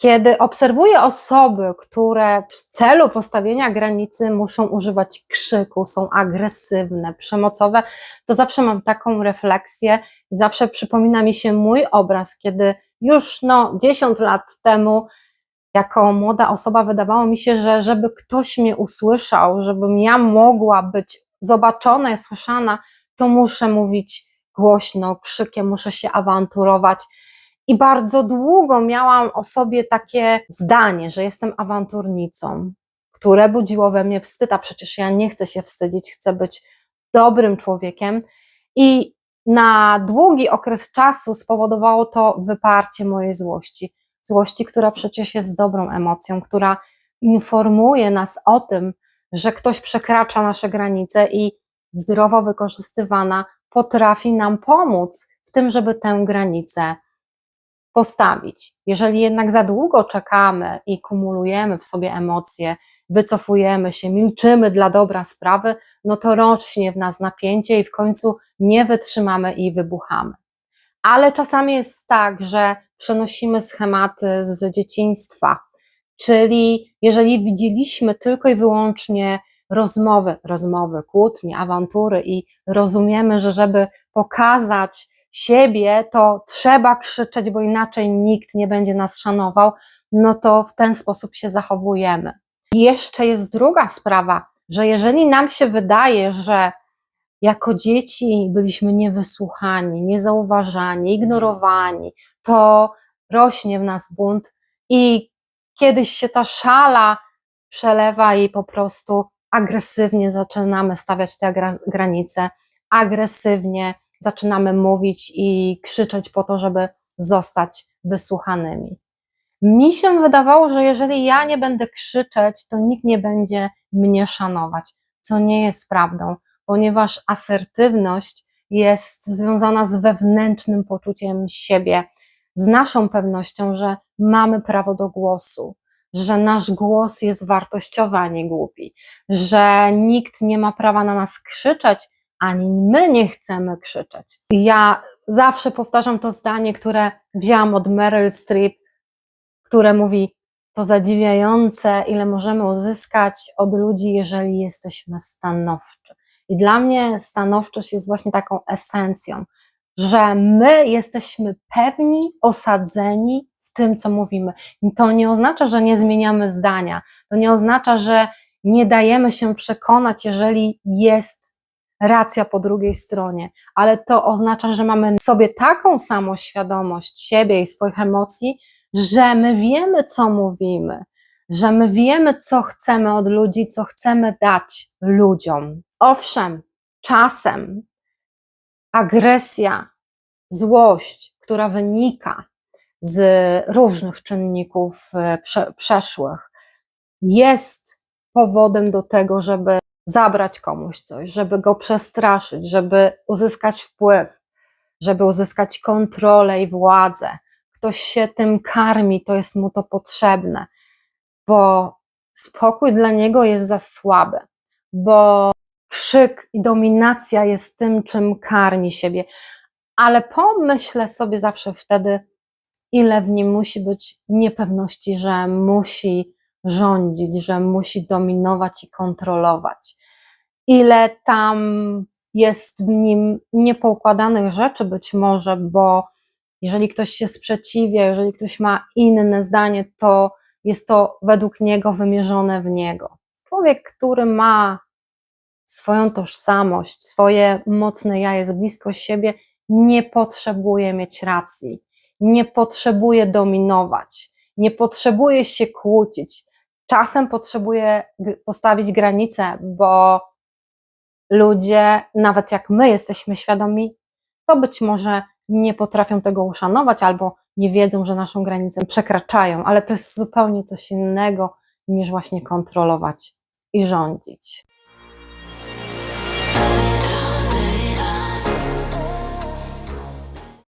Kiedy obserwuję osoby, które w celu postawienia granicy muszą używać krzyku, są agresywne, przemocowe, to zawsze mam taką refleksję i zawsze przypomina mi się mój obraz, kiedy już no 10 lat temu jako młoda osoba wydawało mi się, że żeby ktoś mnie usłyszał, żebym ja mogła być zobaczona i słyszana, to muszę mówić głośno, krzykiem, muszę się awanturować. I bardzo długo miałam o sobie takie zdanie, że jestem awanturnicą, które budziło we mnie wstyd, a przecież ja nie chcę się wstydzić, chcę być dobrym człowiekiem. I na długi okres czasu spowodowało to wyparcie mojej złości. Złości, która przecież jest dobrą emocją, która informuje nas o tym, że ktoś przekracza nasze granice i zdrowo wykorzystywana potrafi nam pomóc w tym, żeby tę granicę postawić. Jeżeli jednak za długo czekamy i kumulujemy w sobie emocje, wycofujemy się, milczymy dla dobra sprawy, no to rośnie w nas napięcie i w końcu nie wytrzymamy i wybuchamy. Ale czasami jest tak, że przenosimy schematy z dzieciństwa, czyli jeżeli widzieliśmy tylko i wyłącznie rozmowy, rozmowy, kłótnie, awantury i rozumiemy, że żeby pokazać siebie, to trzeba krzyczeć, bo inaczej nikt nie będzie nas szanował, no to w ten sposób się zachowujemy. I jeszcze jest druga sprawa, że jeżeli nam się wydaje, że jako dzieci byliśmy niewysłuchani, niezauważani, ignorowani, to rośnie w nas bunt i kiedyś się ta szala przelewa i po prostu agresywnie zaczynamy stawiać te granice, agresywnie zaczynamy mówić i krzyczeć po to, żeby zostać wysłuchanymi. Mi się wydawało, że jeżeli ja nie będę krzyczeć, to nikt nie będzie mnie szanować, co nie jest prawdą, ponieważ asertywność jest związana z wewnętrznym poczuciem siebie, z naszą pewnością, że mamy prawo do głosu, że nasz głos jest wartościowy, a nie głupi, że nikt nie ma prawa na nas krzyczeć, ani my nie chcemy krzyczeć. Ja zawsze powtarzam to zdanie, które wzięłam od Meryl Streep, które mówi: To zadziwiające, ile możemy uzyskać od ludzi, jeżeli jesteśmy stanowczy. I dla mnie stanowczość jest właśnie taką esencją, że my jesteśmy pewni, osadzeni w tym, co mówimy. I to nie oznacza, że nie zmieniamy zdania. To nie oznacza, że nie dajemy się przekonać, jeżeli jest racja po drugiej stronie, ale to oznacza, że mamy w sobie taką samą świadomość siebie i swoich emocji, że my wiemy, co mówimy, że my wiemy, co chcemy od ludzi, co chcemy dać ludziom. Owszem, czasem agresja, złość, która wynika z różnych czynników e, prze, przeszłych, jest powodem do tego, żeby zabrać komuś coś, żeby go przestraszyć, żeby uzyskać wpływ, żeby uzyskać kontrolę i władzę. Ktoś się tym karmi, to jest mu to potrzebne, bo spokój dla niego jest za słaby, bo krzyk i dominacja jest tym, czym karmi siebie. Ale pomyślę sobie zawsze wtedy, ile w nim musi być niepewności, że musi rządzić, że musi dominować i kontrolować. Ile tam jest w nim niepoukładanych rzeczy być może, bo jeżeli ktoś się sprzeciwia, jeżeli ktoś ma inne zdanie, to jest to według niego wymierzone w niego. Człowiek, który ma swoją tożsamość, swoje mocne ja, jest blisko siebie, nie potrzebuje mieć racji, nie potrzebuje dominować, nie potrzebuje się kłócić, czasem potrzebuje postawić granice, bo ludzie, nawet jak my jesteśmy świadomi, to być może nie potrafią tego uszanować albo nie wiedzą, że naszą granicę przekraczają, ale to jest zupełnie coś innego niż właśnie kontrolować i rządzić.